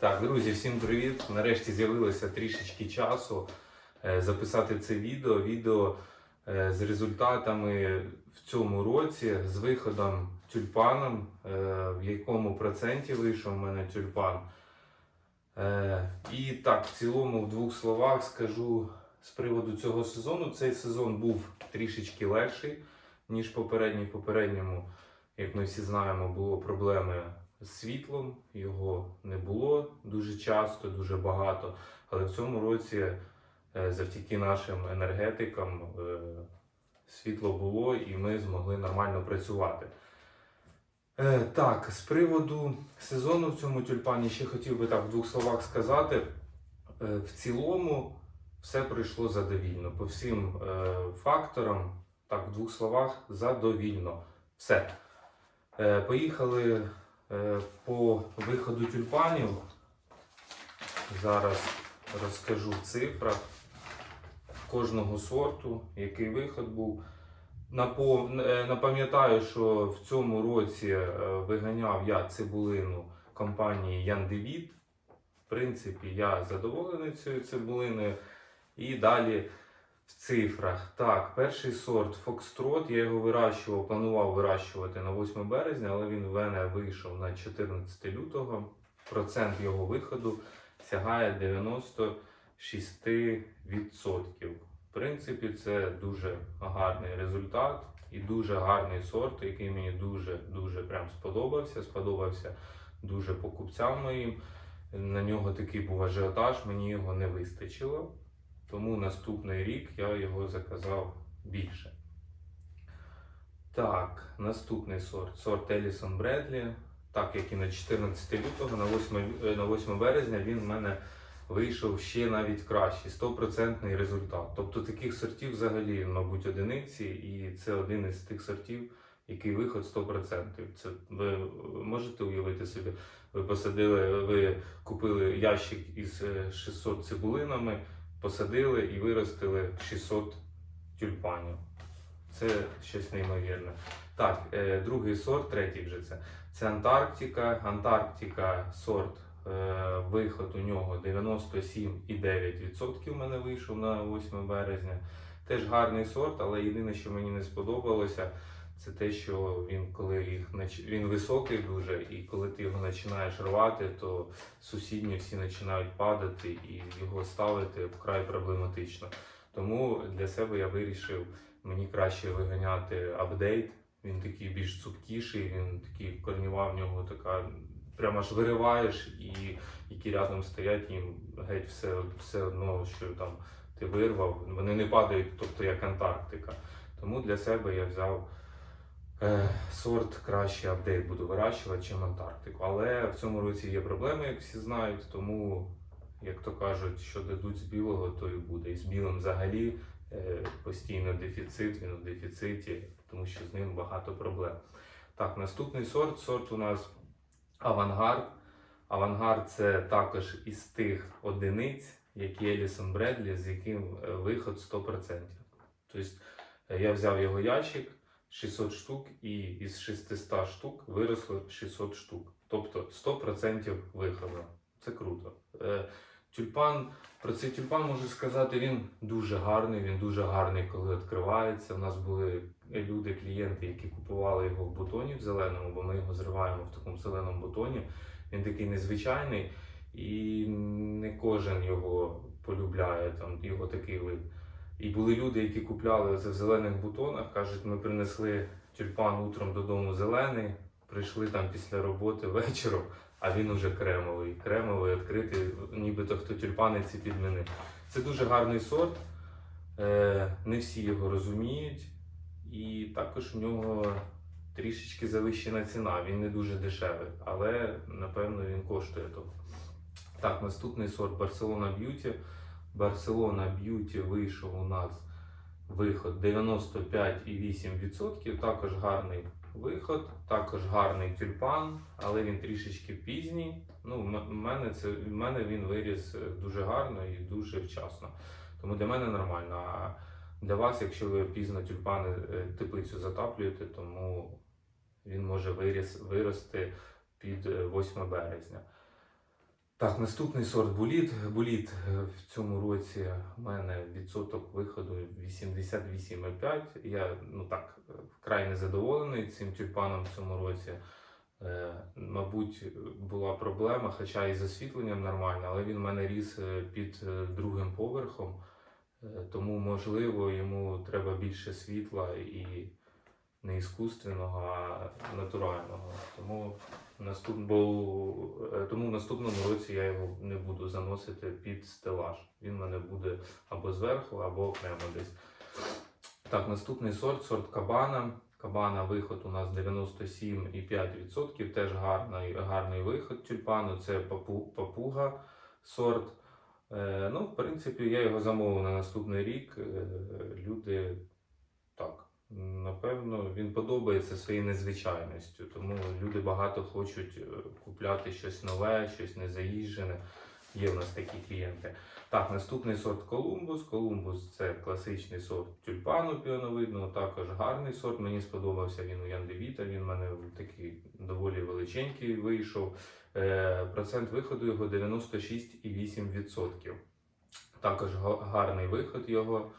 Так, друзі, всім привіт! Нарешті з'явилося трішечки часу е, записати це відео. Відео е, з результатами в цьому році, з виходом тюльпаном, е, в якому проценті вийшов у мене тюльпан. І так, в цілому, в двох словах скажу з приводу цього сезону. Цей сезон був трішечки легший, ніж попередній. Попередньому, як ми всі знаємо, було проблеми світлом, його не було дуже часто, дуже багато. Але в цьому році, е, завдяки нашим енергетикам, е, світло було і ми змогли нормально працювати. Е, Так, з приводу сезону в цьому тюльпані ще хотів би так в двох словах сказати. В цілому все пройшло задовільно. По всім факторам, так, в двох словах, задовільно. Все. Поїхали по виходу тюльпанів. Зараз розкажу в цифрах кожного сорту, який виход був. Е, Напам'ятаю, що в цьому році е, виганяв я цибулину компанії Яндевід. В принципі, я задоволений цією цибулиною. І далі в цифрах. Так, перший сорт Фокстрот. Я його вирощував, планував вирощувати на 8 березня, але він в мене вийшов на 14 лютого. Процент його виходу сягає 96%. В принципі, це дуже гарний результат і дуже гарний сорт, який мені дуже-дуже прям сподобався. Сподобався дуже покупцям моїм. На нього такий був ажіотаж, мені його не вистачило. Тому наступний рік я його заказав більше. Так, наступний сорт. Сорт Елісон Бредлі. Так як і на 14 лютого, на 8, е, на 8 березня він в мене вийшов ще навіть кращий, 100% результат. Тобто таких сортів взагалі, мабуть, одиниці, і це один із тих сортів, який виход 100%. Це ви можете уявити собі, ви посадили, ви купили ящик із е, 600 цибулинами, посадили і виростили 600 тюльпанів. Це щось неймовірне. Так, е, другий сорт, третій вже це. Це Антарктика. Антарктика сорт. е, Виход у нього 97,9% в мене вийшов на 8 березня. Теж гарний сорт, але єдине, що мені не сподобалося, це те, що він, коли їх він високий дуже, і коли ти його починаєш рвати, то сусідні всі починають падати і його ставити вкрай проблематично. Тому для себе я вирішив, мені краще виганяти апдейт. Він такий більш цупкіший, він такий корніва в нього така. Прямо аж вириваєш, і які рядом стоять, їм геть все, все одно, що там ти вирвав, вони не падають, тобто як Антарктика. Тому для себе я взяв сорт краще апдейт буду вирощувати, чим Антарктику. Але в цьому році є проблеми, як всі знають, тому, як то кажуть, що дадуть з білого, то і буде. І з білим взагалі е, постійно дефіцит, він у дефіциті, тому що з ним багато проблем. Так, наступний сорт. Сорт у нас Авангард. Авангард це також із тих одиниць, як Елісон Бредлі, з яким е, виход 100%. Тобто е, я взяв його ящик 600 штук, і із 600 штук виросло 600 штук. Тобто 100% виходу. Це круто. Е, Тюльпан, про цей тюльпан можу сказати, він дуже гарний, він дуже гарний, коли відкривається. У нас були люди, клієнти, які купували його в бутоні в зеленому, бо ми його зриваємо в такому зеленому бутоні. Він такий незвичайний, і не кожен його полюбляє, там його такий вид. І були люди, які купляли в зелених бутонах, кажуть, ми принесли тюльпан утром додому зелений, прийшли там після роботи вечором, а він уже кремовий. Кремовий, відкритий, нібито хто тюльпани ці підмінив. Це дуже гарний сорт. Е, не всі його розуміють. І також у нього трішечки завищена ціна. Він не дуже дешевий, але напевно він коштує того. Так, наступний сорт Barcelona Beauty. Barcelona Beauty вийшов у нас виход 95,8%. Також гарний виход, також гарний тюльпан, але він трішечки пізній. Ну, в мене це в мене він виріс е, дуже гарно і дуже вчасно. Тому для мене нормально. А для вас, якщо ви пізно тюльпани е, теплицю затаплюєте, тому він може виріс, вирости під е, 8 березня. Так, наступний сорт буліт. Буліт е, в цьому році у мене відсоток виходу 88,5. Я ну так е, вкрай незадоволений цим тюльпаном в цьому році. Е, мабуть, була проблема, хоча і з освітленням нормально, але він в мене ріс під другим поверхом, тому можливо йому треба більше світла і не іскусственного, а натурального. Тому Наступ... Бо, е, тому в наступному році я його не буду заносити під стелаж. Він в мене буде або зверху, або окремо десь. Так, наступний сорт сорт кабана. Кабана виход у нас 97,5%. Теж гарний, гарний виход тюльпану. Це папу, папуга сорт. Е, ну, в принципі, я його замовив на наступний рік. Е, люди. Напевно, він подобається своєю незвичайністю, тому люди багато хочуть е, купляти щось нове, щось незаїжджене. Є в нас такі клієнти. Так, наступний сорт Колумбус. Колумбус це класичний сорт тюльпану піоновидного, також гарний сорт. Мені сподобався він у Яндевіта. Він в мене такий доволі величенький вийшов. Е, процент виходу його 96,8%. Також га- гарний виход його.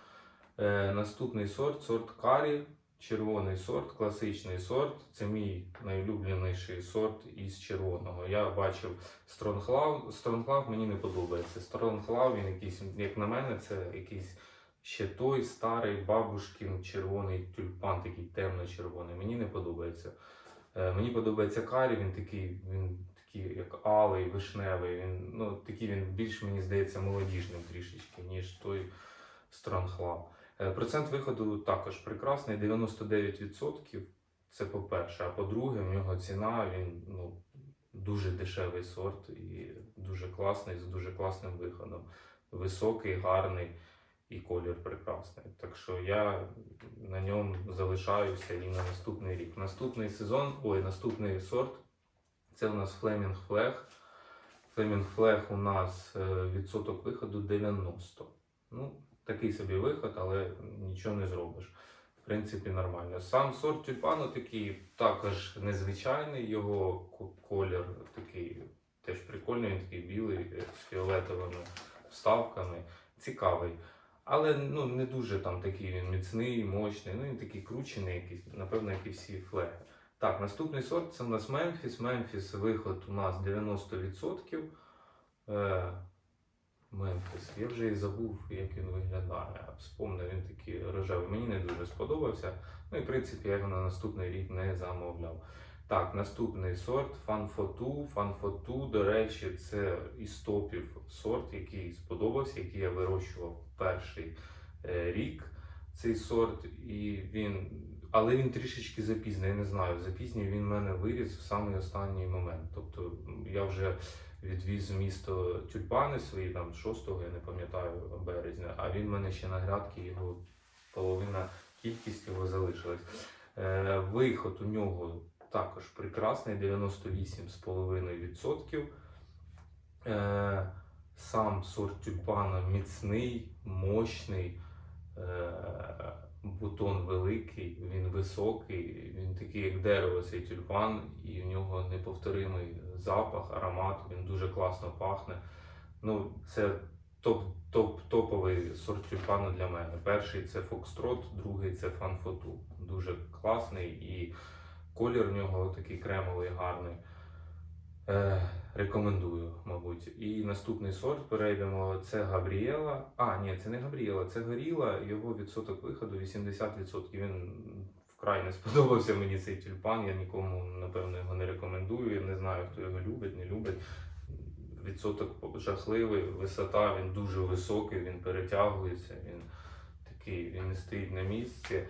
Е, наступний сорт сорт карі, червоний сорт, класичний сорт. Це мій найулюбленіший сорт із червоного. Я бачив Стронглав. Стронглав мені не подобається. Стронглав він якийсь, як на мене, це якийсь ще той старий бабушкін червоний тюльпан, такий темно-червоний. Мені не подобається. Е, мені подобається карі, він такий, він такий як алий, вишневий. Він, ну, такий він більш, мені здається, молодіжним трішечки, ніж той Стронглав. Е, Процент виходу також прекрасний, 99%. Це по-перше. А по-друге, в нього ціна, він ну, дуже дешевий сорт і дуже класний, з дуже класним виходом. Високий, гарний і колір прекрасний. Так що я на ньому залишаюся і на наступний рік. Наступний сезон, ой, наступний сорт це у нас Flaming Flag. Flaming Flag у нас е, відсоток виходу 90. Ну, такий собі виход, але нічого не зробиш. В принципі, нормально. Сам сорт тюльпану такий також незвичайний, його ко- колір такий теж прикольний, він такий білий з фіолетовими вставками. Цікавий. Але ну, не дуже там такий він міцний, мощний. Ну він такий кручений, якийсь, напевно, як і всі флеги. Так, наступний сорт це у нас Мемфіс. Мемфіс виход у нас 90%. Е, Мемфіс. Я вже і забув, як він виглядає. Вспомнив, він такий рожевий. Мені не дуже сподобався. Ну і в принципі я його на наступний рік не замовляв. Так, наступний сорт Фанфоту. Фанфоту, до речі, це із топів сорт, який сподобався, який я вирощував перший е, рік. Цей сорт, і він. Але він трішечки запізнений, я не знаю. Запізній він в мене виріс в самий останній момент. Тобто я вже відвіз в місто тюльпани свої, там 6-го, я не пам'ятаю, березня, а він в мене ще на грядки, його половина кількість його залишилась. Е, виход у нього також прекрасний, 98,5%. Е, сам сорт тюльпана міцний, мощний, е, бутон великий, він високий, він такий, як дерево, цей тюльпан, і в нього неповторимий запах, аромат, він дуже класно пахне. Ну, це топ, топ, топовий сорт тюльпану для мене. Перший це Фокстрот, другий це Фанфоту. Дуже класний і колір в нього такий кремовий, гарний. Е, рекомендую, мабуть. І наступний сорт перейдемо. Це Габріела. А, ні, це не Габріела, це Горіла. Його відсоток виходу 80%. Він вкрай не сподобався мені цей тюльпан. Я нікому, напевно, його не рекомендую. Я не знаю, хто його любить, не любить. Відсоток жахливий, висота, він дуже високий, він перетягується, він такий, він не стоїть на місці.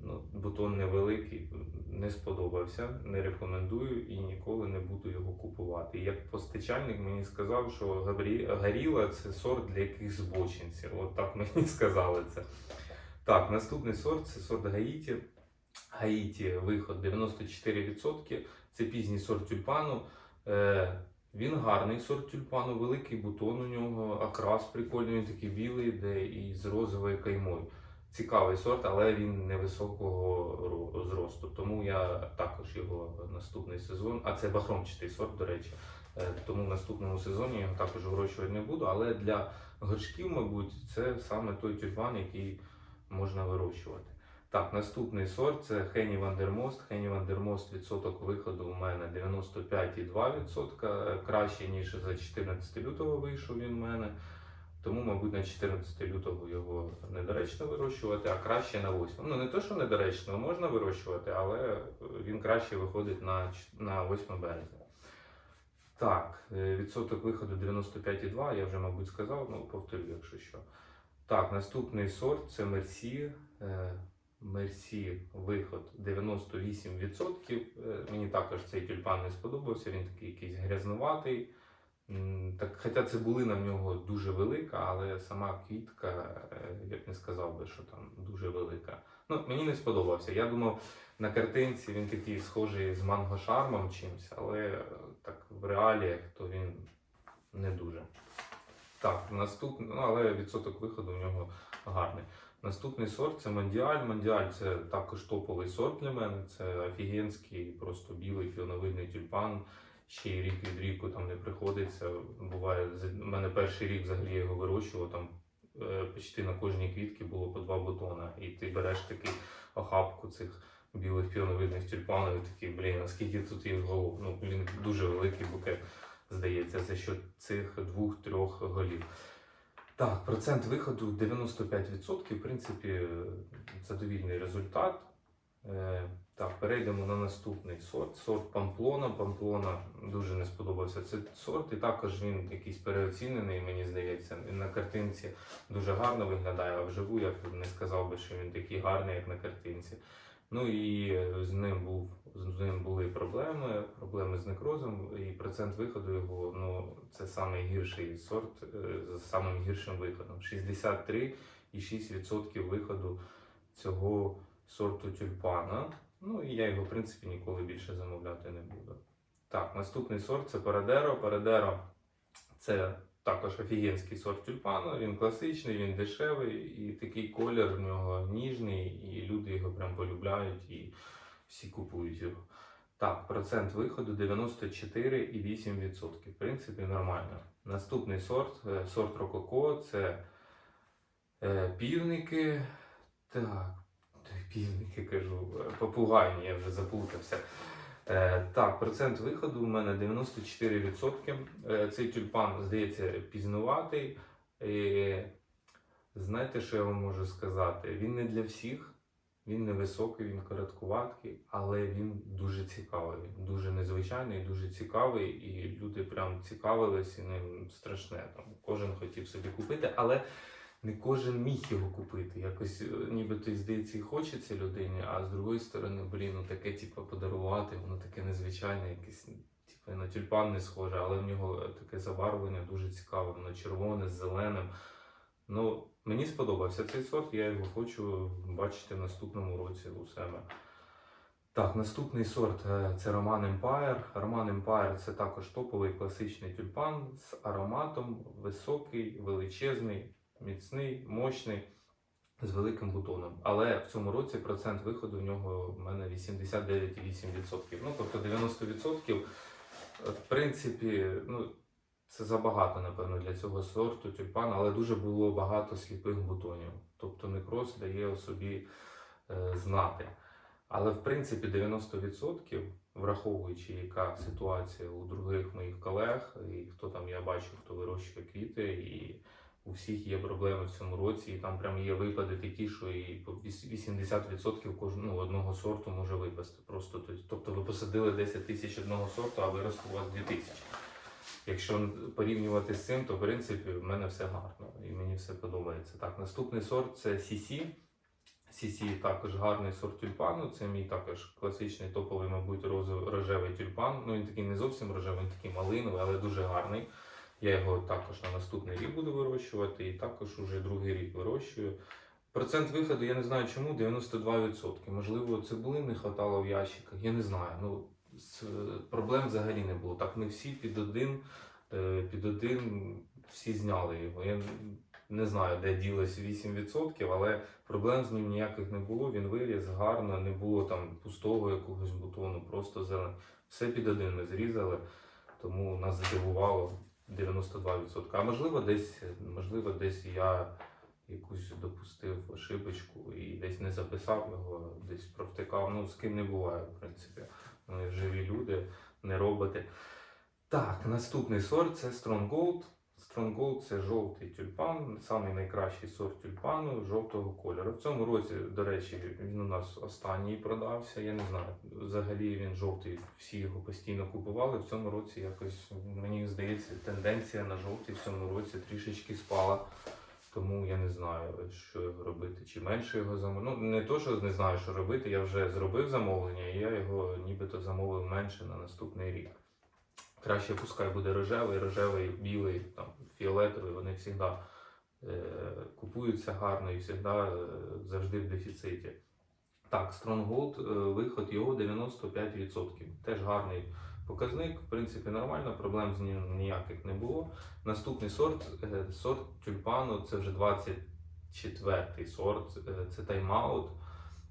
Ну, бутон невеликий, не сподобався, не рекомендую і ніколи не буду його купувати. Як постачальник мені сказав, що. Гаріла це сорт для якихось збочинців. От так мені сказали це. Так, наступний сорт це сорт Гаїті. Гаїті виход 94%. Це пізній сорт тюльпану. Е, він гарний сорт тюльпану, великий бутон у нього, окрас прикольний, він такий білий, йде і з розовою каймою. Цікавий сорт, але він невисокого зросту. Тому я також його наступний сезон, а це бахромчатий сорт, до речі. Е, Тому в наступному сезоні я його також вирощувати не буду. Але для горшків, мабуть, це саме той тюльпан, який можна вирощувати. Так, наступний сорт це Хені Вандермост. Хені Вандермост відсоток виходу у мене 95,2%. Краще, ніж за 14 лютого вийшов він у мене. Тому, мабуть, на 14 лютого його недоречно вирощувати, а краще на 8. Ну, не те, що недоречно, можна вирощувати, але він краще виходить на, на 8 березня. Так, е, відсоток виходу 95,2, я вже, мабуть, сказав, ну повторю, якщо що. Так, наступний сорт це Мерсі. Е, Мерсі виход 98%. Е, Мені також цей тюльпан не сподобався, він такий якийсь грязнуватий. Так, хоча цибулина в нього дуже велика, але сама квітка, е, я б не сказав би, що там дуже велика. Ну, мені не сподобався. Я думав, на картинці він такий схожий з манго-шармом чимось, але е, так в реаліях то він не дуже. Так, наступний, ну, але відсоток виходу у нього гарний. Наступний сорт це Мондіаль. Мондіаль це також топовий сорт для мене. Це офігенський, просто білий фіоновидний тюльпан. Ще й рік від ріку там не приходиться. Буває, з- мене перший рік взагалі його вирощував, там е, почти на кожній квітці було по два бутона. І ти береш такий охапку цих білих піоновидних тюльпанів, і такий, блін, наскільки тут їх голов. Ну, він дуже великий букет, здається, за що цих двох-трьох голів. Так, процент виходу 95%, в принципі, е, задовільний результат. Е, Так, перейдемо на наступний сорт. Сорт Памплона. Памплона дуже не сподобався цей сорт, і також він якийсь переоцінений, мені здається. На картинці дуже гарно виглядає, а вживу я б не сказав би, що він такий гарний, як на картинці. Ну і е, з ним був з ним були проблеми, проблеми з некрозом, і процент виходу його ну це найгірший сорт е, з самим гіршим виходом. 63,6% виходу цього сорту тюльпана. Ну і я його, в принципі, ніколи більше замовляти не буду. Так, наступний сорт це Парадеро. Парадеро це також офігенський сорт тюльпану. Він класичний, він дешевий, і такий колір в нього ніжний, і люди його прям полюбляють і всі купують його. Так, процент виходу 94,8%. В принципі, нормально. Наступний сорт, е, сорт Рококо, це е, півники. Так, півники кажу, попугайні, я вже заплутався. Е, так, процент виходу у мене 94%. Е, цей тюльпан, здається, пізнуватий. Е, знаєте, що я вам можу сказати? Він не для всіх, він не високий, він короткуваткий, але він дуже цікавий, дуже незвичайний, дуже цікавий, і люди прям цікавились і ним страшне. Там кожен хотів собі купити, але не кожен міг його купити. Якось е, нібито здається і хочеться людині, а з другої сторони, блін, ну таке типу, подарувати, воно таке незвичайне, якесь типу, на тюльпан не схоже, але в нього таке забарвлення дуже цікаве, воно червоне з зеленим. Ну, мені сподобався цей сорт, я його хочу бачити в наступному році у себе. Так, наступний сорт е, це Roman Empire. Roman Empire це також топовий класичний тюльпан з ароматом, високий, величезний, міцний, мощний, з великим бутоном. Але в цьому році процент виходу в нього в мене 89,8%. Ну, тобто 90%, е, в принципі, ну, це забагато, напевно, для цього сорту тюльпан, але дуже було багато сліпих бутонів. Тобто некроз дає собі е, знати. Але в принципі 90%, враховуючи, яка ситуація у других моїх колег, і хто там я бачу, хто вирощує квіти, і у всіх є проблеми в цьому році, і там прям є випади такі, що і по 80% кожного ну, одного сорту може випасти. Просто тобто ви посадили 10 тисяч одного сорту, а виросло у вас 2 тисячі. Якщо порівнювати з цим, то в принципі в мене все гарно і мені все подобається. Так, наступний сорт це CC. CC також гарний сорт тюльпану. Це мій також класичний топовий, мабуть, розо- рожевий тюльпан. Ну він такий не зовсім рожевий, він такий малиновий, але дуже гарний. Я його також на наступний рік буду вирощувати і також уже другий рік вирощую. Процент виходу, я не знаю чому, 92%. Можливо, цибулин не хватало в ящиках, я не знаю. Ну, проблем взагалі не було. Так не всі під один, е, під один всі зняли його. Я не знаю, де ділось 8%, але проблем з ним ніяких не було. Він виріс гарно, не було там пустого якогось бутону, просто зелений. Все під один ми зрізали. Тому нас здивувало 92%. А можливо, десь, можливо, десь я якусь допустив ошибочку і десь не записав його, десь провтикав. Ну, з ким не буває, в принципі. Ми живі люди, не роботи. Так, наступний сорт це Stronghold. Stronghold це жовтий тюльпан, самий найкращий сорт тюльпану жовтого кольору. В цьому році, до речі, він у нас останній продався. Я не знаю. Взагалі він жовтий, всі його постійно купували. В цьому році якось мені здається, тенденція на жовтий в цьому році трішечки спала. Тому я не знаю, що робити. Чи менше його замовити. Ну, не то, що не знаю, що робити. Я вже зробив замовлення, і я його нібито замовив менше на наступний рік. Краще пускай буде рожевий, рожевий, білий, там, фіолетовий, вони завжди е, купуються гарно і завжди е, завжди в дефіциті. Так, Stronghold, е, виход його 95%. Теж гарний показник, в принципі, нормально, проблем з ним ніяких не було. Наступний сорт, е, сорт тюльпану, це вже 24-й сорт, е, це тайм-аут.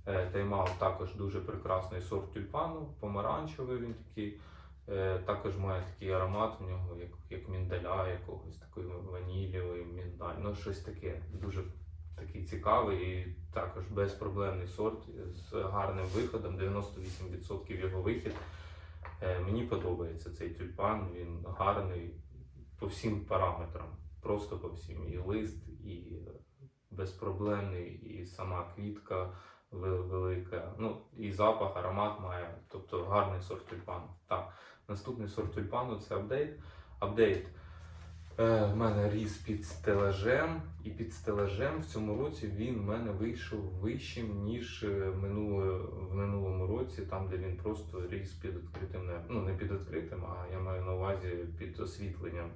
Тайм-аут також дуже прекрасний сорт тюльпану, помаранчевий він такий. Е, Також має такий аромат у нього, як, як міндаля, якогось такої ванілівий, міндаль, ну щось таке. Дуже такий цікавий і також безпроблемний сорт з гарним виходом, 98% його вихід. Е, Мені подобається цей тюльпан, він гарний по всім параметрам, просто по всім. І лист, і безпроблемний, і сама квітка велика. Ну, і запах, аромат має, тобто гарний сорт тюльпану. Так, наступний сорт тюльпану це апдейт. Апдейт. Е, в мене ріс під стелажем, і під стелажем в цьому році він в мене вийшов вищим, ніж е, минуле, в минулому році, там, де він просто ріс під відкритим небом. Ну, не під відкритим, а я маю на увазі під освітленням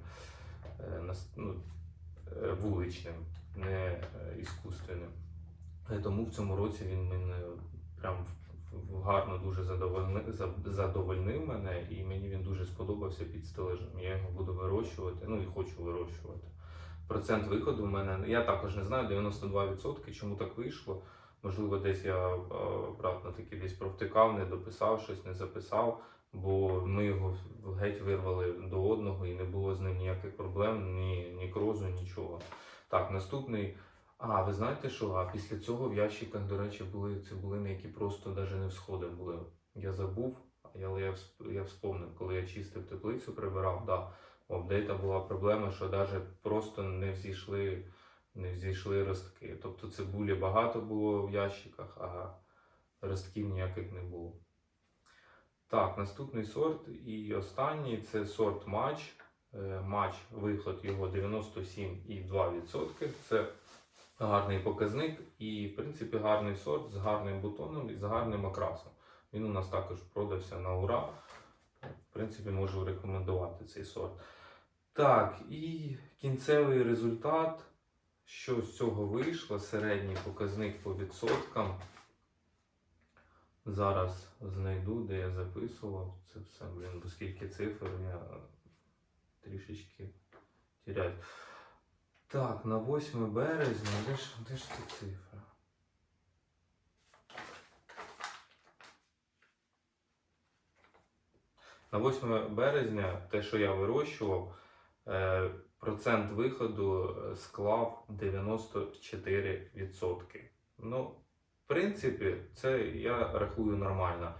е, ну, е, вуличним, не е, іскусственним. Е, Тому в цьому році він мене прям гарно дуже задовольнив, мене, і мені він дуже сподобався під стележем. Я його буду вирощувати, ну і хочу вирощувати. Процент виходу в мене, я також не знаю, 92%. Чому так вийшло? Можливо, десь я обратно таки десь провтикав, не дописав щось, не записав, бо ми його геть вирвали до одного і не було з ним ніяких проблем, ні, ні крозу, нічого. Так, наступний. А, ви знаєте що? А після цього в ящиках, до речі, були цибулини, які просто навіть не всходи були. Я забув, але я, я вспомнив, коли я чистив теплицю, прибирав, да, у була проблема, що навіть просто не взійшли, не взійшли ростки. Тобто цибулі багато було в ящиках, а ростків ніяких не було. Так, наступний сорт і останній це сорт матч. Е, Матч, виход його 97,2%. Це гарний показник і, в принципі, гарний сорт з гарним бутоном і з гарним окрасом. Він у нас також продався на ура. В принципі, можу рекомендувати цей сорт. Так, і кінцевий результат, що з цього вийшло, середній показник по відсоткам. Зараз знайду, де я записував це все, блін, бо цифр я трішечки тіряю. Так, на 8 березня, де ж, де ж ця цифра? На 8 березня те, що я вирощував, е, процент виходу склав 94%. Ну, в принципі, це я рахую нормально.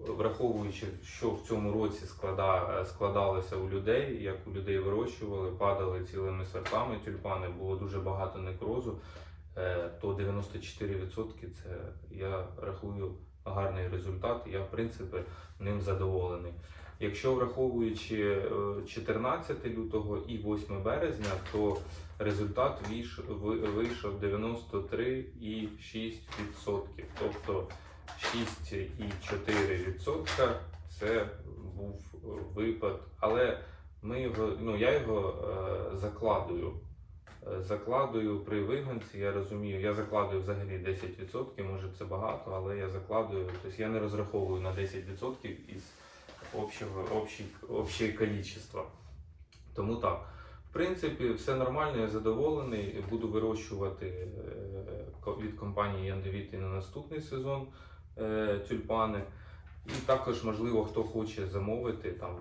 Враховуючи, що в цьому році склада, е, складалося у людей, як у людей вирощували, падали цілими сортами тюльпани, було дуже багато некрозу, е, то 94% це я рахую гарний результат. Я, в принципі, ним задоволений. Якщо враховуючи е, 14 лютого і 8 березня, то результат вийшов 93,6%. Тобто 6,4% це був е, випад. Але ми його, ну я його е, закладую. Е, Закладую при вигонці, я розумію, я закладую взагалі 10%, може це багато, але я закладую, тобто я не розраховую на 10% із общого, общей, общее количество. Тому так. В принципі, все нормально, я задоволений. Буду вирощувати е, від компанії Яндевіт і на наступний сезон тюльпани. І також, можливо, хто хоче замовити там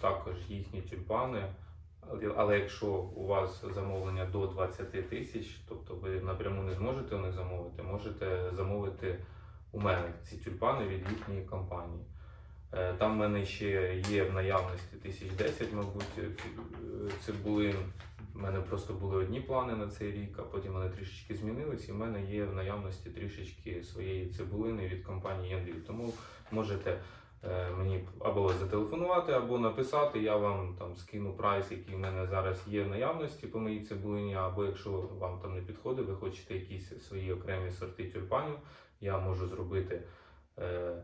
також їхні тюльпани. Але- якщо у вас замовлення до 20 тисяч, тобто ви напряму не зможете у них замовити, можете замовити у мене ці тюльпани від їхньої компанії. Е, Там в мене ще є в наявності 1010, мабуть, е, цибулин. У мене просто були одні плани на цей рік, а потім вони трішечки змінились, і в мене є в наявності трішечки своєї цибулини від компанії Яндрій. Тому можете е, мені або зателефонувати, або написати. Я вам там скину прайс, який в мене зараз є в наявності по моїй цибулині, або якщо вам там не підходить, ви хочете якісь свої окремі сорти тюльпанів, я можу зробити. Е,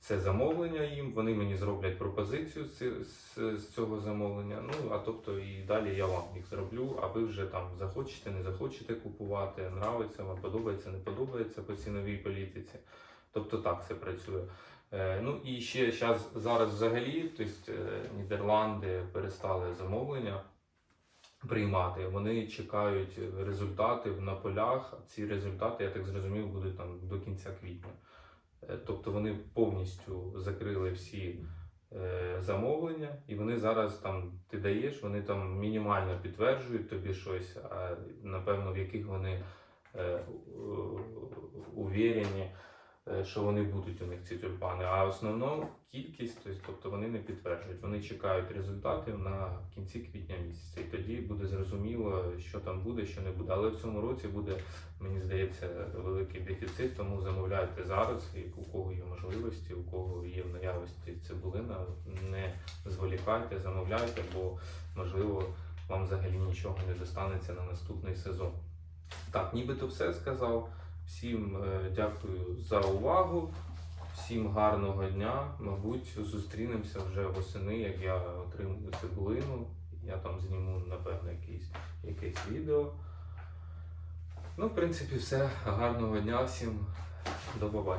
це замовлення їм, вони мені зроблять пропозицію з, цього замовлення. Ну а тобто і далі я вам їх зроблю, а ви вже там захочете, не захочете купувати, нравиться вам, подобається, не подобається по ціновій політиці. Тобто так це працює. Е, ну і ще щас, зараз взагалі, тобто, е, Нідерланди перестали замовлення приймати. Вони чекають результати на полях. Ці результати, я так зрозумів, будуть там до кінця квітня. Е, Тобто вони повністю закрили всі е, замовлення, і вони зараз там ти даєш, вони там мінімально підтверджують тобі щось, а напевно в яких вони е, увірені, що вони будуть у них ці тюльпани. А основну кількість, тобто, тобто вони не підтверджують. Вони чекають результатів на кінці квітня місяця. І тоді буде зрозуміло, що там буде, що не буде. Але в цьому році буде, мені здається, великий дефіцит, тому замовляйте зараз, і у кого є можливості, у кого є в наявності цибулина, не зволікайте, замовляйте, бо можливо вам взагалі нічого не достанеться на наступний сезон. Так, нібито все сказав. Всім е, дякую за увагу. Всім гарного дня. Мабуть, зустрінемося вже восени, як я отримую цибулину. Я там зніму, напевно, якийсь, якесь відео. Ну, в принципі, все. Гарного дня всім. До побачення.